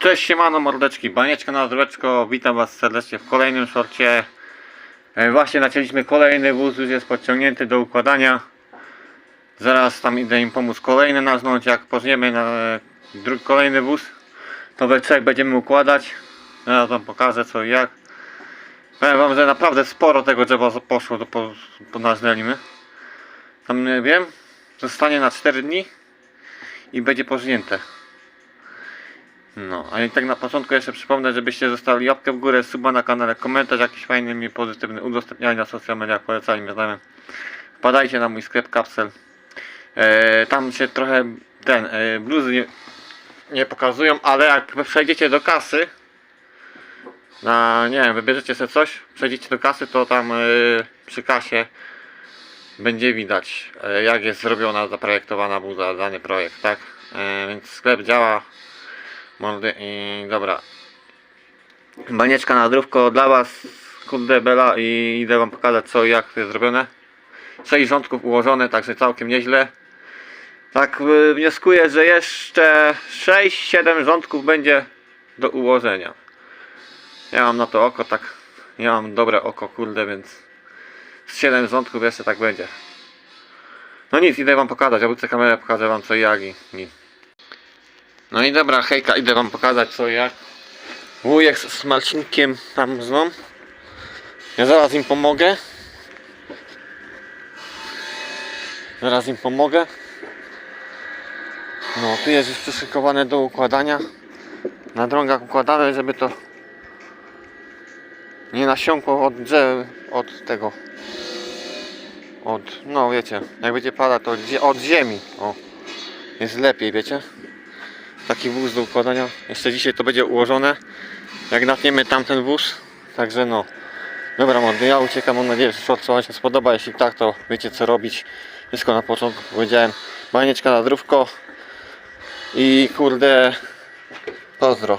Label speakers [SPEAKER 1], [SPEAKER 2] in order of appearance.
[SPEAKER 1] Cześć, siemano mordeczki, banieczka na zdróweczko, witam was serdecznie w kolejnym szorcie. E, Właśnie nacięliśmy kolejny wóz, już jest podciągnięty do układania. Zaraz tam idę im pomóc kolejny naznąć, jak pożniemy na e, dru- kolejny wóz, to we trzech będziemy układać. Zaraz wam pokażę co i jak. Powiem wam, że naprawdę sporo tego drzewa poszło, do po, po. Tam nie wiem, zostanie na 4 dni i będzie pożnięte. No, a i tak na początku jeszcze przypomnę, żebyście zostawili łapkę w górę, suba na kanale, komentarz jakiś fajny mi pozytywny, udostępniali na social mediach, polecali mnie znajomym. Wpadajcie na mój sklep kapsel. E, tam się trochę ten, e, bluzy nie, nie pokazują, ale jak przejdziecie do kasy, na, nie wiem, wybierzecie sobie coś, przejdziecie do kasy, to tam e, przy kasie będzie widać, e, jak jest zrobiona, zaprojektowana bluza, dany projekt, tak? E, więc sklep działa, Mordy i dobra. Banieczka na drówko dla was, kurde bela i idę wam pokazać co i jak to jest zrobione. 6 rządków ułożone, także całkiem nieźle. Tak y, wnioskuję, że jeszcze 6-7 rządków będzie do ułożenia. Ja mam na to oko tak, ja mam dobre oko kurde, więc z 7 rządków jeszcze tak będzie. No nic, idę wam pokazać, obrócę kamerę, pokażę wam co i jak i nic. No i dobra, hejka, idę wam pokazać co jak. Wujek z, Marcinkiem tam zną. Ja zaraz im pomogę. Zaraz im pomogę. No, tu jest już przyszykowane do układania. Na drągach układane, żeby to nie nasiąkło od drzew, od tego. Od, no wiecie, jak będzie padać to od ziemi. O, jest lepiej, wiecie taki wóz do układania. Jeszcze dzisiaj to będzie ułożone. Jak natniemy tamten wóz. Także no. Dobra mordy, ja uciekam. Mam nadzieję, że short wam się spodoba. Jeśli tak, to wiecie co robić. Wszystko na początku powiedziałem. Banieczka na drówko. I kurde. Pozdro.